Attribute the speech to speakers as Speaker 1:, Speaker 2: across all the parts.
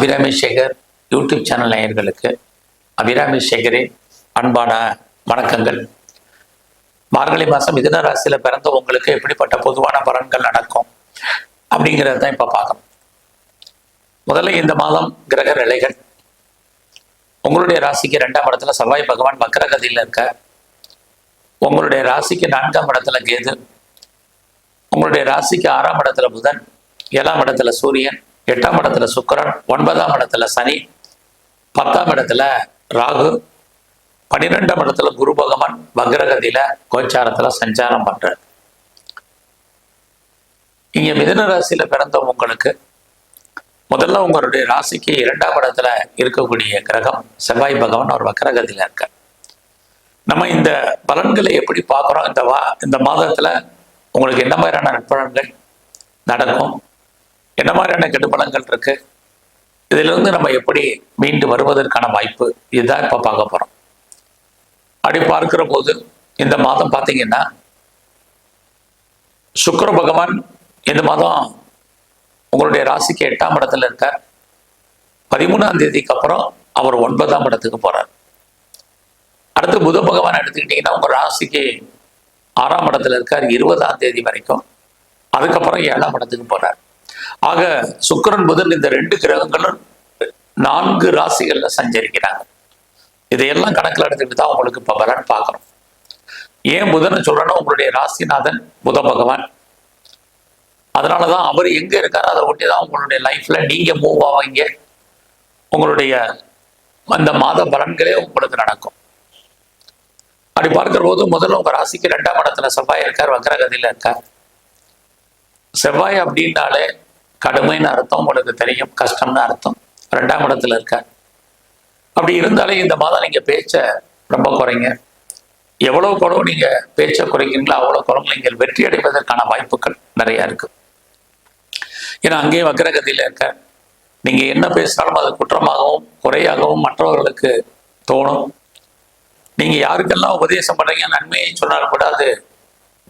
Speaker 1: Abirami Sekar YouTube channel நேயர்களுக்கு அபிராமி சேகரின் அன்பான வணக்கங்கள். மார்கழி மாதம் மிதுன ராசியில் பிறந்த உங்களுக்கு எப்படிப்பட்ட பொதுவான பலன்கள் நடக்கும் அப்படிங்கிறத தான் இப்போ பார்க்கணும். முதல்ல இந்த மாதம் கிரக நிலைகள். உங்களுடைய ராசிக்கு ரெண்டாம் இடத்துல செவ்வாய் பகவான் வக்கரகதியில் இருக்க. உங்களுடைய ராசிக்கு நான்காம் இடத்துல கேது. உங்களுடைய ராசிக்கு ஆறாம் இடத்துல புதன். ஏழாம் இடத்துல சூரியன். எட்டாம் இடத்துல சுக்கிரன் ஒன்பதாம் இடத்துல சனி பத்தாம் இடத்துல ராகு பன்னிரெண்டாம் இடத்துல குரு பகவான் வக்ரகதியில கோச்சாரத்துல சஞ்சாரம் பண்றார். இங்க மிதன ராசியில பிறந்த உங்களுக்கு முதல்ல உங்களுடைய ராசிக்கு இரண்டாம் இடத்துல இருக்கக்கூடிய கிரகம் செவ்வாய் பகவான் ஒரு வக்ரகதியில இருக்க நம்ம இந்த பலன்களை எப்படி பார்க்குறோம்? இந்த வா இந்த மாதத்துல உங்களுக்கு என்ன மாதிரியான நட்பலன்கள் நடக்கும்? என்ன மாதிரியான கெடுபலங்கள் இருக்கு? இதிலிருந்து நம்ம எப்படி மீண்டு வருவதற்கான வாய்ப்பு? இதுதான் இப்போ பார்க்க போறோம். அப்படி பார்க்கிற போது இந்த மாதம் பார்த்தீங்கன்னா சுக்கர பகவான் இந்த மாதம் உங்களுடைய ராசிக்கு எட்டாம் இடத்துல இருக்கார். பதிமூணாம் தேதிக்கு அப்புறம் அவர் ஒன்பதாம் இடத்துக்கு போறார். அடுத்து புத பகவான் எடுத்துக்கிட்டீங்கன்னா உங்க ராசிக்கு ஆறாம் இடத்துல இருக்கார் இருபதாம் தேதி வரைக்கும். அதுக்கப்புறம் ஏழாம் இடத்துக்கு போறார். ஆக சுக்கிரன் புதன் இந்த ரெண்டு கிரகங்களும் நான்கு ராசிகள்ல சஞ்சரிக்கிறாங்க. இதையெல்லாம் கணக்கில் எடுத்துக்கிட்டு தான் உங்களுக்கு இப்போ பலன் பார்க்குறோம் ஏன் புதனை சொல்றேன்னா உங்களுடைய ராசிநாதன் புத பகவான். அதனாலதான் அவர் எங்க இருக்காரோ அதை ஒட்டி தான் உங்களுடைய லைஃப்ல நீங்க மூவ் ஆவீங்க. உங்களுடைய அந்த மாத பலன்களே உங்களுக்கு நடக்கும். அப்படி பார்க்கிற போது முதல்ல உங்க ராசிக்கு ரெண்டாம் இடத்துல செவ்வாய் இருக்கார் வக்கரகதியில இருக்கார். செவ்வாய் அப்படின்னாலே கடுமைன்னு அர்த்தம் உங்களுக்கு தெரியும். கஷ்டம்னு அர்த்தம். ரெண்டாம் இடத்துல இருக்கார். அப்படி இருந்தாலே இந்த மாதம் நீங்கள் பேச்ச ரொம்ப குறைங்க. எவ்வளோ குறவு நீங்கள் பேச்ச குறைக்கிறீங்களோ அவ்வளோ குறவு நீங்கள் வெற்றி அடைவதற்கான வாய்ப்புகள் நிறையா இருக்கு. ஏன்னா அங்கேயும் வக்கரகதியில இருக்க நீங்கள் என்ன பேசினாலும் அது குற்றமாகவும் குறையாகவும் மற்றவர்களுக்கு தோணும். நீங்கள் யாருக்கெல்லாம் உபதேசம் பண்ணுறீங்க நன்மையை சொன்னால் கூட அது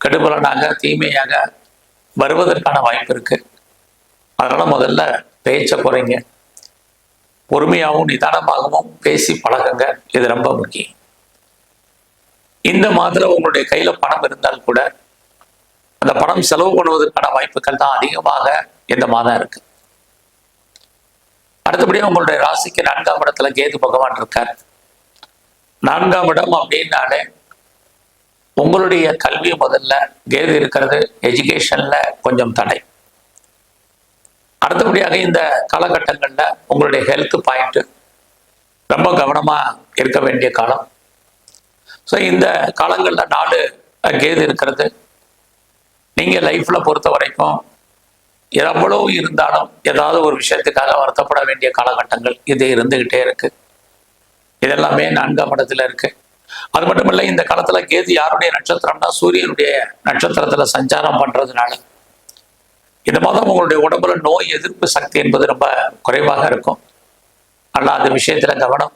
Speaker 1: கெடுபலனாக தீமையாக வருவதற்கான வாய்ப்பு இருக்குது அதனால முதல்ல பேச்ச குறைங்க. பொறுமையாகவும் நிதானமாகவும் பேசி பழகுங்க. இது ரொம்ப முக்கியம். இந்த மாதத்துல உங்களுடைய கையில பணம் இருந்தால் கூட அந்த பணம் செலவு பண்ணுவதற்கான வாய்ப்புகள் தான் அதிகமாக இந்த மாதம் இருக்கு. அடுத்தபடியாக உங்களுடைய ராசிக்கு நான்காம் இடத்துல கேது பகவான் இருக்கார். நான்காம் இடம் அப்படின்னாலே உங்களுடைய கல்வி முதல்ல கேது இருக்கிறது எஜுகேஷன்ல கொஞ்சம் தடை. அடுத்தபடியாக இந்த காலகட்டங்களில் உங்களுடைய ஹெல்த் பாயிண்ட்டு ரொம்ப கவனமாக இருக்க வேண்டிய காலம். ஸோ இந்த காலங்களில் நாலு கேது இருக்கிறது. நீங்கள் லைஃப்பில் பொறுத்த வரைக்கும் எவ்வளவு இருந்தாலும் ஏதாவது ஒரு விஷயத்துக்காக வருத்தப்பட வேண்டிய காலகட்டங்கள் இது இருந்துகிட்டே இருக்கு. இதெல்லாமே நான்காம் இடத்துல இருக்கு. அது மட்டும் இல்லை இந்த காலத்தில் கேது யாருடைய நட்சத்திரம்னா சூரியனுடைய நட்சத்திரத்தில் சஞ்சாரம் பண்ணுறதுனால இந்த மாதம் உங்களுடைய உடம்புல நோய் எதிர்ப்பு சக்தி என்பது ரொம்ப குறைவாக இருக்கும். அல்லாத அந்த விஷயத்துல கவனம்.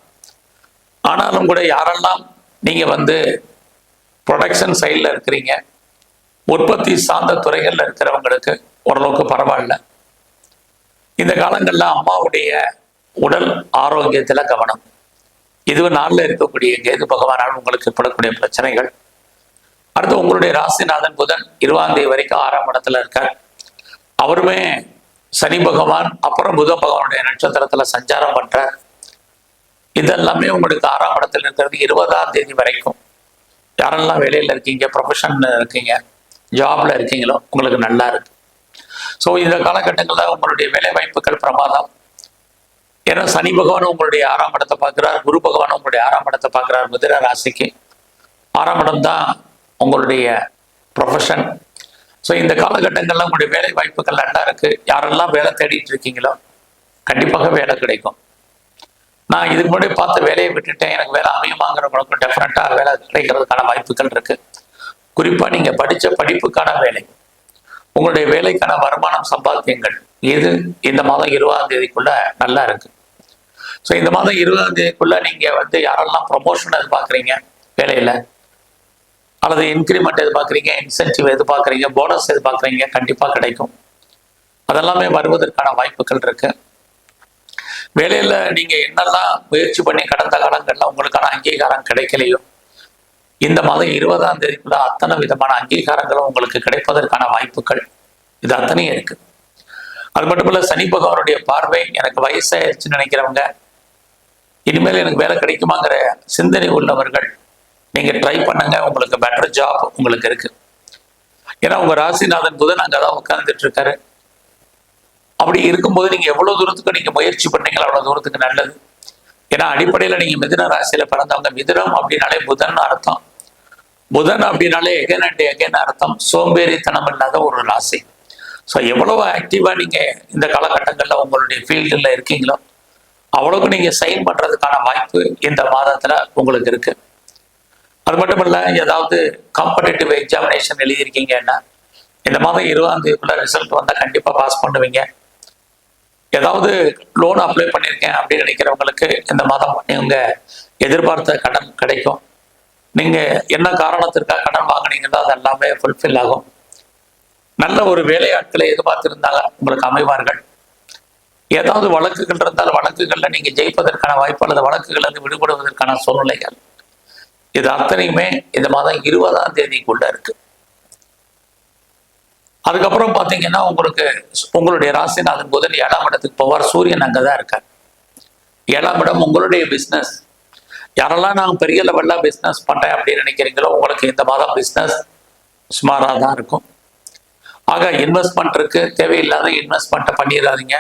Speaker 1: ஆனாலும் கூட யாரெல்லாம் நீங்க வந்து ப்ரொடக்ஷன் சைடில் இருக்கிறீங்க உற்பத்தி சார்ந்த துறைகளில் இருக்கிறவங்களுக்கு ஓரளவுக்கு பரவாயில்ல. இந்த காலங்களில் அம்மாவுடைய உடல் ஆரோக்கியத்தில் கவனம். இது நாளில் இருக்கக்கூடிய கேது பகவானால் உங்களுக்கு ஏற்படக்கூடிய பிரச்சனைகள். அடுத்து உங்களுடைய ராசிநாதன் புதன் இருபதாம் தேதி வரைக்கும் ஆறாம் இடத்துல இருக்கார். அவருமே சனி பகவான் அப்புறம் புத பகவானுடைய நட்சத்திரத்துல சஞ்சாரம் பண்றார். இதெல்லாமே உங்களுக்கு ஆறாம் இடத்துல இருக்கிறது இருபதாம் தேதி வரைக்கும். யாரெல்லாம் வேலையில் இருக்கீங்க ப்ரொஃபஷன்ல இருக்கீங்க ஜாப்ல இருக்கீங்களோ உங்களுக்கு நல்லா இருக்கு ஸோ இந்த காலகட்டங்களில் உங்களுடைய வேலை வாய்ப்புகள் பிரமாதம். ஏன்னா சனி பகவான் உங்களுடைய ஆறாம் இடத்தை பார்க்குறார் குரு பகவான் உங்களுடைய ஆறாம் இடத்தை பார்க்குறார் மிதுன ராசிக்கு. ஆறாம் இடம் தான் உங்களுடைய ப்ரொஃபஷன் ஸோ இந்த காலகட்டங்களில் உங்களுடைய வேலை வாய்ப்புகள் நல்லா இருக்கு? யாரெல்லாம் வேலை தேடிட்டு இருக்கீங்களோ கண்டிப்பாக வேலை கிடைக்கும். நான் இதுக்கு முன்னாடி பார்த்த வேலையை விட்டுட்டேன். எனக்கு வேலை அமையுமாங்கிறவங்களுக்கும் டெஃபினட்டாக வேலை கிடைக்கிறதுக்கான வாய்ப்புகள் இருக்கு. குறிப்பா நீங்க படிச்ச படிப்புக்கான வேலை. உங்களுடைய வேலைக்கான வருமானம் சம்பாத்தியங்கள் இது இந்த மாதம் இருபதாம் தேதிக்குள்ள நல்லா இருக்கு. ஸோ இந்த மாதம் இருபதாம் தேதிக்குள்ள நீங்க வந்து யாரெல்லாம் ப்ரொமோஷன் எதிர்பார்க்குறீங்க? வேலையில. அல்லது இன்க்ரிமெண்ட் எதிர்பார்க்குறீங்க இன்சென்டிவ் எதிர்பார்க்குறீங்க போனஸ் எதிர்பார்க்குறீங்க கண்டிப்பா கிடைக்கும். அதெல்லாமே வருவதற்கான வாய்ப்புகள் இருக்கு. வேலையில நீங்க என்னெல்லாம் முயற்சி பண்ணி கடந்த காலங்களில் உங்களுக்கான அங்கீகாரம் கிடைக்கலையோ இந்த மாதம் இருபதாம் தேதிக்குள்ள அத்தனை விதமான அங்கீகாரங்களும் உங்களுக்கு கிடைப்பதற்கான வாய்ப்புகள். இது அத்தனையும் இருக்கு. அது மட்டும் இல்ல சனி பகவானுடைய பார்வை எனக்கு வயசாயிருச்சுன்னு நினைக்கிறவங்க இனிமேல் எனக்கு வேலை கிடைக்குமாங்கிற சிந்தனை உள்ளவர்கள் நீங்க ட்ரை பண்ணுங்க உங்களுக்கு பெட்டர் ஜாப் உங்களுக்கு இருக்கு. ஏன்னா உங்க ராசிநாதன் புதன் அங்கதான் உட்கார்ந்துட்டு இருக்காரு. அப்படி இருக்கும்போது நீங்க எவ்வளவு தூரத்துக்கு நீங்க முயற்சி பண்ணீங்களோ அவ்வளவு தூரத்துக்கு நல்லது. ஏன்னா அடிப்படையில நீங்க மிதுன ராசியில பிறந்தவங்க மிதுனம் அப்படின்னாலே புதன் அர்த்தம். புதன் அப்படின்னாலே எகன் அண்ட் எகன் அர்த்தம். சோம்பேறித்தனம் இல்லாத ஒரு ராசி. ஸோ எவ்வளவு ஆக்டிவா நீங்க இந்த காலகட்டங்களில் உங்களுடைய ஃபீல்டில் இருக்கீங்களோ அவ்வளவுக்கு நீங்க சைன் பண்றதுக்கான வாய்ப்பு இந்த மாதத்துல உங்களுக்கு இருக்கு. அது மட்டும் இல்லை ஏதாவது காம்படேட்டிவ் எக்ஸாமினேஷன் எழுதியிருக்கீங்கன்னா இந்த மாதம் இருபதாம் தேதிக்குள்ள ரிசல்ட் வந்தால் கண்டிப்பாக பாஸ் பண்ணுவீங்க. ஏதாவது லோன் அப்ளை பண்ணியிருக்கேன் அப்படின்னு நினைக்கிறவங்களுக்கு இந்த மாதம் நீங்க எதிர்பார்த்த கடன் கிடைக்கும். நீங்க என்ன காரணத்திற்காக கடன் வாங்குனீங்களோ அது எல்லாமே ஃபுல்ஃபில் ஆகும். நல்ல ஒரு வேலையாட்களை எதிர்பார்த்திருந்தாங்க உங்களுக்கு அமைவார்கள். ஏதாவது வழக்குகள் இருந்தால் வழக்குகளில் நீங்கள் ஜெயிப்பதற்கான வாய்ப்பு அல்லது வழக்குகள் வந்து விடுபடுவதற்கான சூழ்நிலைகள். இது அத்தனையுமே இந்த மாதம் இருபதாம் தேதிக்குள்ள இருக்கு. அதுக்கப்புறம் பார்த்தீங்கன்னா உங்களுக்கு உங்களுடைய ராசிநாதன் புதன் ஏழாம் இடத்துக்கு போவார். சூரியன் அங்கதான் இருக்கார். ஏழாம் இடம் உங்களுடைய பிஸ்னஸ் யாரெல்லாம் நான் பெரிய லெவலில் பிஸ்னஸ் பண்ணுறேன் அப்படின்னு நினைக்கிறீங்களோ உங்களுக்கு இந்த மாதம் பிஸ்னஸ் சுமாராக தான் இருக்கும். ஆக இன்வெஸ்ட்மெண்ட் இருக்கு. தேவையில்லாத இன்வெஸ்ட்மெண்ட்டை பண்ணிடாதீங்க.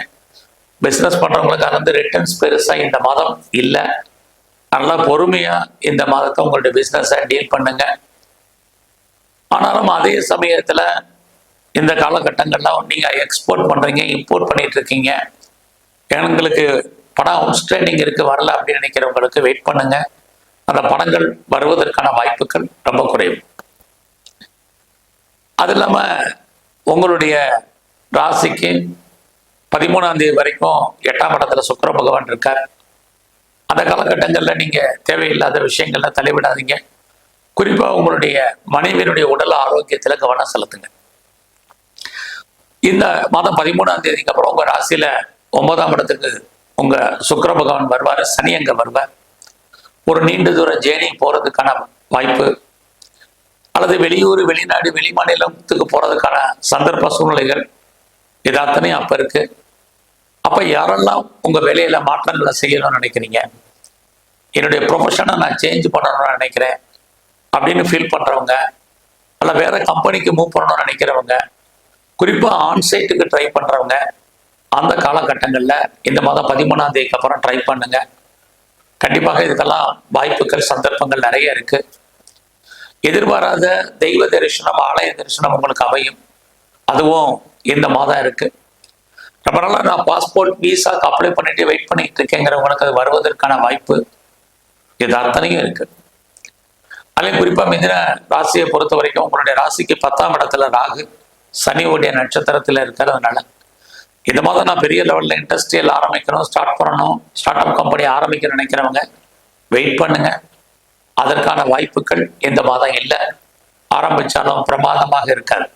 Speaker 1: பிஸ்னஸ் பண்ணுறவங்களுக்காக வந்து ரிட்டர்ன்ஸ் பெருசாக இந்த மாதம் இல்லை. நல்லா பொறுமையாக இந்த மாதத்தை உங்களுடைய பிஸ்னஸை டீல் பண்ணுங்க. ஆனாலும் அதே சமயத்தில் இந்த காலகட்டங்கள்லாம் நீங்கள் எக்ஸ்போர்ட் பண்ணுறீங்க இம்போர்ட் பண்ணிட்டு இருக்கீங்க. எங்களுக்கு பணம் அவுட்ஸ்டாண்டிங் இருக்குது வரல அப்படின்னு நினைக்கிறவங்களுக்கு வெயிட் பண்ணுங்க. அந்த பணங்கள் வருவதற்கான வாய்ப்புகள் ரொம்ப குறைவு. அது இல்லாமல் உங்களுடைய ராசிக்கு பதிமூணாம் தேதி வரைக்கும் எட்டாம் இடத்துல சுக்கர பகவான் இருக்கார். அந்த காலகட்டங்களில் நீங்கள் தேவையில்லாத விஷயங்கள்ல தலைவிடாதீங்க. குறிப்பாக உங்களுடைய மனைவியினுடைய உடல் ஆரோக்கியத்தில் கவனம் செலுத்துங்க. இந்த மாதம் பதிமூணாம் தேதிக்கு அப்புறம் உங்கள் ராசியில் ஒன்பதாம் இடத்துக்கு உங்கள் சுக்கர பகவான் வருவார் சனி அங்கே வருவார். ஒரு நீண்ட தூர ஜேர்னி போகிறதுக்கான வாய்ப்பு. அல்லது வெளியூர் வெளிநாடு வெளி மாநிலத்துக்கு போகிறதுக்கான சந்தர்ப்ப சூழ்நிலைகள் இது அப்போ இருக்குது அப்ப யாரெல்லாம் உங்க வேலையில மாற்றங்களை செய்யணும்னு நினைக்கிறீங்க? என்னுடைய ப்ரொஃபஷனை நான் சேஞ்ச் பண்ணணும்னு நினைக்கிறேன். அப்படின்னு ஃபீல் பண்றவங்க அல்ல வேற கம்பெனிக்கு மூவ் பண்ணணும்னு நினைக்கிறவங்க குறிப்பா ஆன்சைட்டுக்கு ட்ரை பண்றவங்க அந்த காலகட்டங்களில் இந்த மாதம் பதிமூணாம் தேதிக்கு அப்புறம் ட்ரை பண்ணுங்க. கண்டிப்பாக இதுக்கெல்லாம் வாய்ப்புகள் சந்தர்ப்பங்கள் நிறைய இருக்கு. எதிர்பாராத தெய்வ தரிசனம் ஆலய தரிசனம் உங்களுக்கு அமையும். அதுவும் இந்த மாதம் இருக்குது அப்புறம்லாம் நான் பாஸ்போர்ட் விசாக்கு அப்ளை பண்ணிட்டு வெயிட் பண்ணிட்டு இருக்கேங்கிறவங்களுக்கு அது வருவதற்கான வாய்ப்பு இது அத்தனையும் இருக்கு. அதுலேயும் குறிப்பா மிதின ராசியை பொறுத்த வரைக்கும் உங்களுடைய ராசிக்கு பத்தாம் இடத்துல ராகு சனியுடைய நட்சத்திரத்துல இருக்கிறதுனால இந்த மாதம் நான் பெரிய லெவல்ல இண்டஸ்ட்ரியல் ஆரம்பிக்கணும் ஸ்டார்ட் பண்ணணும் ஸ்டார்ட் அப் கம்பெனி ஆரம்பிக்க நினைக்கிறவங்க வெயிட் பண்ணுங்க. அதற்கான வாய்ப்புகள் இந்த மாதம் இல்லை. ஆரம்பிச்சாலும் பிரமாதமாக இருக்காது.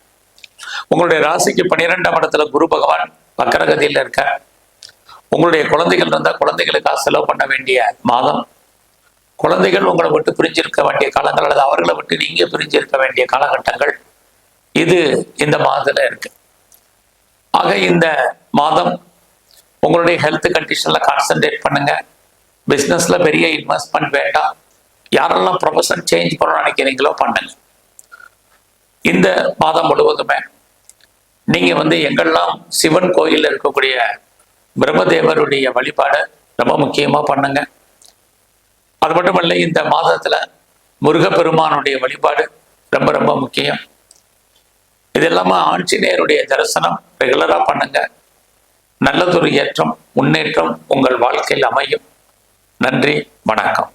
Speaker 1: உங்களுடைய ராசிக்கு பன்னிரெண்டாம் இடத்துல குரு பகவான் வக்கரகதியில் இருக்க. உங்களுடைய குழந்தைகள் இருந்தால் குழந்தைகளுக்காக செலவு பண்ண வேண்டிய மாதம். குழந்தைகள் உங்களை விட்டு பிரிஞ்சிருக்க வேண்டிய காலங்கள் அல்லது அவர்களை விட்டு நீங்கள் பிரிஞ்சிருக்க வேண்டிய காலகட்டங்கள் இது இந்த மாதத்துல இருக்கு. ஆக இந்த மாதம் உங்களுடைய ஹெல்த் கண்டிஷனில் கான்சென்ட்ரேட் பண்ணுங்க. பிஸ்னஸ்ல பெரிய இன்வெஸ்ட்மெண்ட் வேண்டாம். யாரெல்லாம் ப்ரொஃபஷன் சேஞ்ச் பண்ணணும்னு நினைக்கிறீங்களோ பண்ணுங்க. இந்த மாதம் முழுவதுமே நீங்க வந்து எங்கெல்லாம் சிவன் கோயிலில் இருக்கக்கூடிய பிரம்மதேவருடைய வழிபாடு ரொம்ப முக்கியமா பண்ணுங்க. அது மட்டுமல்ல இந்த மாதத்துல முருகப்பெருமானுடைய வழிபாடு ரொம்ப ரொம்ப முக்கியம். இது இல்லாமல் ஆஞ்சநேயருடைய தரிசனம் ரெகுலரா பண்ணுங்க. நல்லதொரு ஏற்றம் முன்னேற்றம் உங்கள் வாழ்க்கையில் அமையும். நன்றி வணக்கம்.